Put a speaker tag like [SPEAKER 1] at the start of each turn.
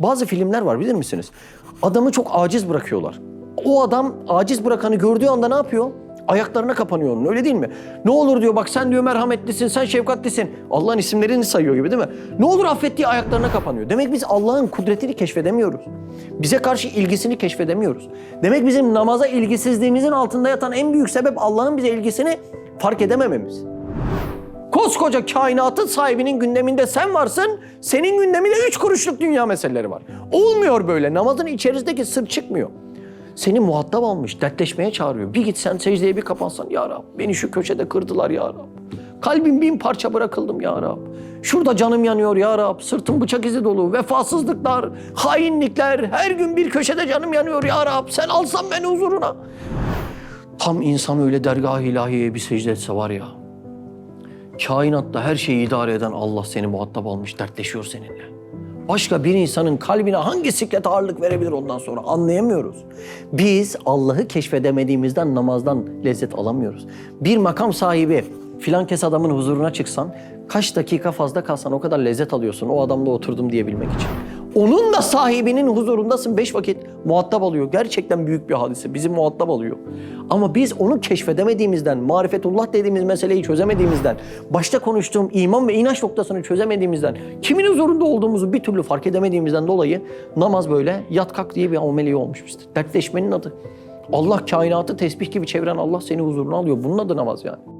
[SPEAKER 1] Bazı filmler var bilir misiniz? Adamı çok aciz bırakıyorlar. O adam aciz bırakanı gördüğü anda ne yapıyor? Ayaklarına kapanıyor onun öyle değil mi? Ne olur diyor bak sen diyor merhametlisin, sen şefkatlisin. Allah'ın isimlerini sayıyor gibi değil mi? Ne olur affettiği ayaklarına kapanıyor. Demek biz Allah'ın kudretini keşfedemiyoruz. Bize karşı ilgisini keşfedemiyoruz. Demek bizim namaza ilgisizliğimizin altında yatan en büyük sebep Allah'ın bize ilgisini fark edemememiz. Koskoca kainatın sahibinin gündeminde sen varsın, senin gündeminde üç kuruşluk dünya meseleleri var. Olmuyor böyle. Namazın içerisindeki sır çıkmıyor. Seni muhatap almış, dertleşmeye çağırıyor. Bir gitsen secdeye bir kapansan ya Rab. Beni şu köşede kırdılar ya Rab. Kalbim bin parça bırakıldım ya Rab. Şurada canım yanıyor ya Rab. Sırtım bıçak izi dolu. Vefasızlıklar, hainlikler. Her gün bir köşede canım yanıyor ya Rab. Sen alsan beni huzuruna. Tam insan öyle dergah-ı ilahiye bir secde etse var ya. Kainatta her şeyi idare eden Allah seni muhatap almış, dertleşiyor seninle. Başka bir insanın kalbine hangi siklet ağırlık verebilir ondan sonra anlayamıyoruz. Biz Allah'ı keşfedemediğimizden namazdan lezzet alamıyoruz. Bir makam sahibi filan kes adamın huzuruna çıksan kaç dakika fazla kalsan o kadar lezzet alıyorsun o adamla oturdum diyebilmek için. Onun da sahibinin huzurundasın beş vakit muhatap alıyor. Gerçekten büyük bir hadise. Bizi muhatap alıyor. Ama biz onu keşfedemediğimizden, marifetullah dediğimiz meseleyi çözemediğimizden, başta konuştuğum iman ve inanç noktasını çözemediğimizden, kimin huzurunda olduğumuzu bir türlü fark edemediğimizden dolayı namaz böyle yat kalk diye bir ameliye olmuş bizde. Dertleşmenin adı. Allah kainatı tesbih gibi çeviren Allah seni huzuruna alıyor. Bunun adı namaz yani.